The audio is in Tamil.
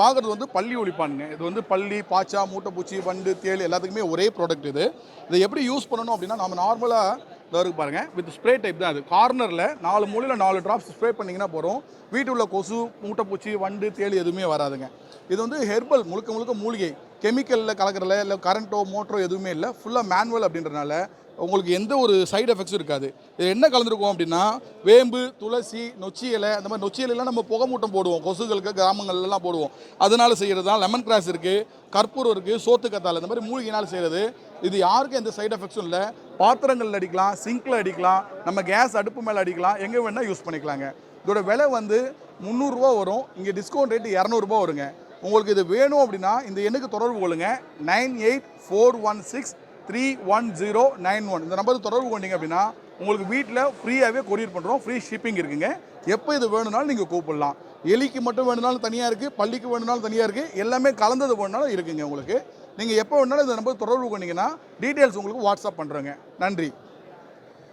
பார்க்குறது வந்து பள்ளி ஒழிப்பானுங்க. இது வந்து பள்ளி பாச்சா மூட்டைப்பூச்சி வண்டு தேள் எல்லாத்துக்குமே ஒரே ப்ராடக்ட் இது. இதை எப்படி யூஸ் பண்ணணும் அப்படின்னா நம்ம நார்மலாக இதாக இருக்கு பாருங்கள் வித் ஸ்ப்ரே டைப் தான் அது. கார்னரில் நாலு மூலையில் நாலு ட்ராப்ஸ் ஸ்ப்ரே பண்ணிங்கன்னா போகிறோம் வீட்டு உள்ள கொசு மூட்டைப்பூச்சி வண்டு தேள் எதுவுமே வராதுங்க. இது வந்து ஹெர்பல் முழுக்க முழுக்க மூலிகை. கெமிக்கலில் கலக்கிறல இல்லை கரண்ட்டோ மோட்டரோ எதுவுமே இல்லை. ஃபுல்லாக மேனுவல் அப்படின்றனால உங்களுக்கு எந்த ஒரு சைடு எஃபெக்ட்ஸும் இருக்காது. இது என்ன கலந்துருக்கும் அப்படின்னா வேம்பு துளசி நொச்சி இலை அந்த மாதிரி நொச்சி இலையெல்லாம் நம்ம புகமூட்டம் போடுவோம். கொசுகளுக்கு கிராமங்கள்லாம் போடுவோம். அதனால் செய்கிறது தான் லெமன் கிராஸ் இருக்குது கற்பூரம் இருக்குது சோத்து கத்தாழை இந்த மாதிரி மூலிகைனால் செய்கிறது இது யாருக்கும் எந்த சைடு எஃபெக்ட்ஸும் இல்லை. பாத்திரங்களில் அடிக்கலாம் சிங்கில் அடிக்கலாம் நம்ம கேஸ் அடுப்பு மேலே அடிக்கலாம் எங்கே வேணால் யூஸ் பண்ணிக்கலாங்க. இதோட விலை வந்து முந்நூறுரூவா வரும். இங்கே டிஸ்கவுண்ட் ரேட்டு இரநூறுபா வருங்க. உங்களுக்கு இது வேணும் அப்படின்னா இந்த எண்ணுக்கு தொடர்பு கொள்ளுங்க. Nine eight four one six three one zero nine one. இந்த நம்பருக்கு தொடர்பு கொண்டீங்க அப்படின்னா உங்களுக்கு வீட்டில் ஃப்ரீயாகவே கொரியர் பண்ணுறோம் ஃப்ரீ ஷிப்பிங் இருக்குங்க. எப்போ இது வேணும்னாலும் நீங்கள் கூப்பிடலாம். எலிக்கு மட்டும் வேணும்னாலும் தனியாக இருக்குது பள்ளிக்கு வேணும்னாலும் தனியாக இருக்குது எல்லாமே கலந்தது வேணுனாலும் இருக்குங்க உங்களுக்கு. நீங்கள் எப்போ வேணாலும் இந்த நம்பர் தொடர்பு கொண்டீங்கன்னா டீட்டெயில்ஸ் உங்களுக்கு வாட்ஸ்அப் பண்ணுறோங்க நன்றி.